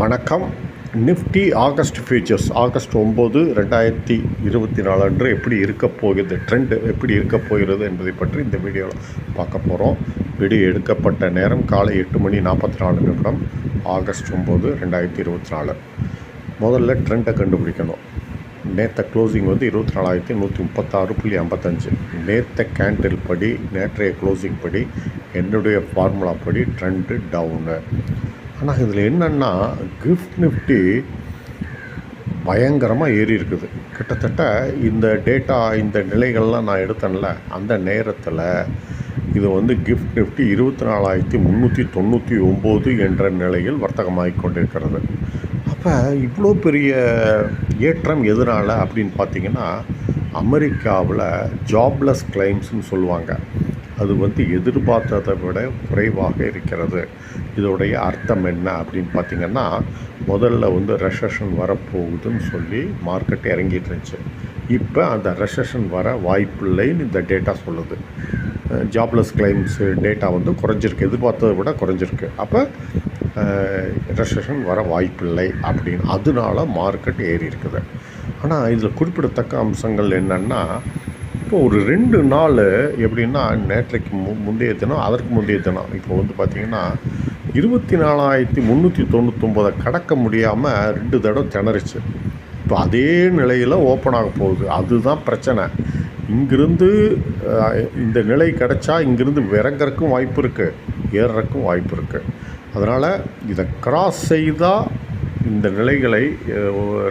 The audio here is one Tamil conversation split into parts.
வணக்கம். Nifty August features. ஆகஸ்ட் ஒம்பது ரெண்டாயிரத்தி இருபத்தி நாலு அன்று எப்படி இருக்க போகிறது ட்ரெண்டு எப்படி இருக்க போகிறது என்பதை பற்றி இந்த வீடியோவில் பார்க்க போகிறோம் வீடியோ எடுக்கப்பட்ட நேரம் காலை எட்டு மணி நாற்பத்தி நாலு நிமிடம் ஆகஸ்ட் ஒம்பது ரெண்டாயிரத்தி இருபத்தி நாலு முதல்ல ட்ரெண்டை கண்டுபிடிக்கணும். நேற்ற க்ளோசிங் வந்து இருபத்தி நாலாயிரத்தி நூற்றி முப்பத்தாறு புள்ளி ஐம்பத்தஞ்சு. நேற்ற கேண்டில் படி நேற்றைய க்ளோசிங் படி என்னுடைய ஃபார்முலா படி ட்ரெண்டு டவுனு ஆனால் இதில் என்னென்னா கிஃப்ட் நிஃப்டி பயங்கரமாக ஏறி இருக்குது. கிட்டத்தட்ட இந்த டேட்டா இந்த நிலைகள்லாம் நான் எடுத்தேன்ல அந்த நேரத்தில் இது வந்து கிஃப்ட் நிஃப்டி இருபத்தி நாலாயிரத்தி முந்நூற்றி தொண்ணூற்றி ஒம்பது என்ற நிலையில் வர்த்தகமாகி கொண்டிருக்கிறது. அப்போ இவ்வளோ பெரிய ஏற்றம் எதனால் அப்படின்னு பார்த்தீங்கன்னா அமெரிக்காவில் ஜாப்லெஸ் கிளைம்ஸ்னு சொல்லுவாங்க. அது வந்து எதிர்பார்த்ததை விட குறைவாக இருக்கிறது. இதோடைய அர்த்தம் என்ன அப்படின்னு பார்த்தீங்கன்னா முதல்ல வந்து ரெசஷன் வரப்போகுதுன்னு சொல்லி மார்க்கெட் இறங்கிட்டு இருந்துச்சு. இப்போ அந்த ரெசஷன் வர வாய்ப்பில்லைன்னு இந்த டேட்டா சொல்லுது. ஜாப்லெஸ் கிளைம்ஸு டேட்டா வந்து குறைஞ்சிருக்கு. எதிர்பார்த்ததை விட குறைஞ்சிருக்கு. அப்போ ரெசஷன் வர வாய்ப்பில்லை அப்படின்னு. அதனால மார்க்கெட் ஏறி இருக்குது. ஆனால் இதில் குறிப்பிடத்தக்க அம்சங்கள் என்னென்னா இப்போ ஒரு ரெண்டு நாள் எப்படின்னா நேற்றைக்கு மு முந்தைய தினம் அதற்கு முந்தைய தினம். இப்போ வந்து பார்த்திங்கன்னா இருபத்தி நாலாயிரத்தி முந்நூற்றி தொண்ணூத்தொம்போதை கடக்க முடியாமல் ரெண்டு தடவை திணறிச்சு. இப்போ அதே நிலையில் ஓப்பன் ஆக போகுது. அதுதான் பிரச்சனை. இங்கிருந்து இந்த நிலை கிடச்சா இங்கிருந்து விறங்கறக்கும் வாய்ப்பு இருக்குது ஏறுறக்கும் வாய்ப்பு இருக்குது அதனால் இதை கிராஸ் செய்தால் இந்த நிலைகளை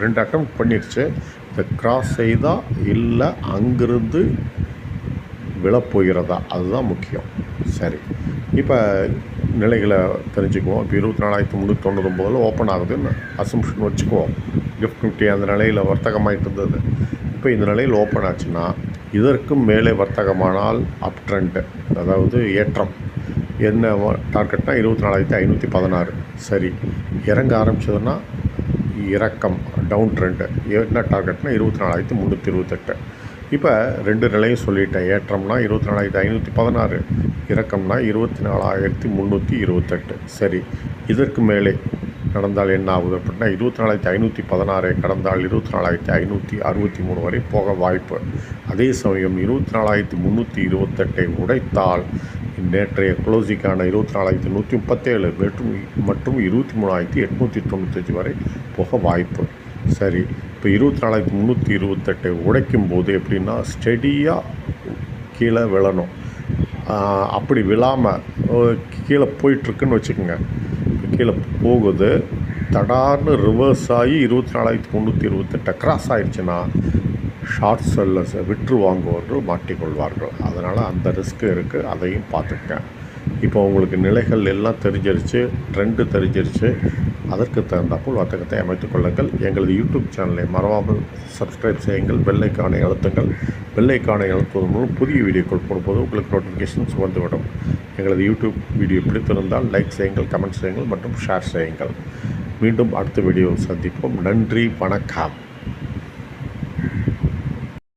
ரெண்டு அட்டம் பண்ணிடுச்சு இப்போ கிராஸ் செய்தால் இல்லை அங்கிருந்து விழப்போகிறதா அதுதான் முக்கியம். சரி. இப்போ நிலைகளை தெரிஞ்சுக்குவோம். இப்போ இருபத்தி நாலாயிரத்தி முந்நூற்றி தொண்ணூத்தொம்பதில் ஓப்பன் ஆகுதுன்னு அசம்ஷன் வச்சுக்குவோம். கிஃப்ட் நிஃப்டி அந்த நிலையில் வர்த்தகமாகிட்டு இருந்தது இப்போ இந்த நிலையில் ஓப்பன் ஆச்சுன்னா இதற்கும் மேலே வர்த்தகமானால் அப் ட்ரெண்டு அதாவது ஏற்றம். என்ன டார்கெட்னா இருபத்தி நாலாயிரத்தி ஐநூற்றி பதினாறு. சரி. இறங்க ஆரம்பிச்சதுன்னா இறக்கம் டவுன் ட்ரெண்டு என்ன டார்கெட்னா இருபத்தி நாலாயிரத்தி முந்நூற்றி இருபத்தெட்டு. இப்போ ரெண்டு நிலையும் சொல்லிட்டேன். ஏற்றம்னா இருபத்தி நாலாயிரத்தி ஐநூற்றி பதினாறு இறக்கம்னா இருபத்தி நாலாயிரத்தி முந்நூற்றி இருபத்தெட்டு. சரி இதற்கு மேலே கடந்தால் என்ன ஆகுது அப்படின்னா இருபத்தி நாலாயிரத்தி ஐநூற்றி பதினாறை கடந்தால் இருபத்தி நாலாயிரத்தி ஐநூற்றி அறுபத்தி மூணு வரை போக வாய்ப்பு. அதே சமயம் இருபத்தி நாலாயிரத்தி முந்நூற்றி இருபத்தெட்டை உடைத்தால் நேற்றைய குளோசிக்கான இருபத்தி நாலாயிரத்தி நூற்றி முப்பத்தேழு மற்றும் மற்றும் இருபத்தி மூணாயிரத்தி எட்நூற்றி தொண்ணூத்தஞ்சு வரை போக வாய்ப்பு. சரி இப்போ இருபத்தி நாலாயிரத்தி முந்நூற்றி இருபத்தெட்டை உடைக்கும் போது எப்படின்னா ஸ்டெடியாக கீழே விழணும். அப்படி விழாமல் கீழே போயிட்டுருக்குன்னு வச்சுக்கோங்க. கீழே போகுது. தடார்னு ரிவர்ஸ் ஆகி இருபத்தி நாலாயிரத்தி முந்நூற்றி இருபத்தெட்டை கிராஸ் ஆகிடுச்சுன்னா ஷார்ட் செல்லர்ஸை விற்று வாங்குவவர்கள் மாட்டிக்கொள்வார்கள். அதனால் அந்த ரிஸ்க்கு இருக்குது அதையும் பார்த்துக்கேன் இப்போ உங்களுக்கு நிலைகள் எல்லாம் தெரிஞ்சிருச்சு ட்ரெண்டு தெரிஞ்சிருச்சு. அதற்கு தகுந்தாப்போல் வர்த்தகத்தை அமைத்துக் கொள்ளுங்கள். எங்களது யூடியூப் சேனலை மறவாமல் சப்ஸ்கிரைப் செய்யுங்கள். வெள்ளைக்கானை அழுத்துங்கள். வெள்ளைக்கானை அழுத்துவதன் மூலம் புதிய வீடியோக்கள் போடும்போது உங்களுக்கு நோட்டிஃபிகேஷன்ஸ் வந்துவிடும். எங்களது யூடியூப் வீடியோ பிடித்திருந்தால் லைக் செய்யுங்கள் கமெண்ட் செய்யுங்கள் மற்றும் ஷேர் செய்யுங்கள். மீண்டும் அடுத்த வீடியோவில் சந்திப்போம். நன்றி வணக்கம்.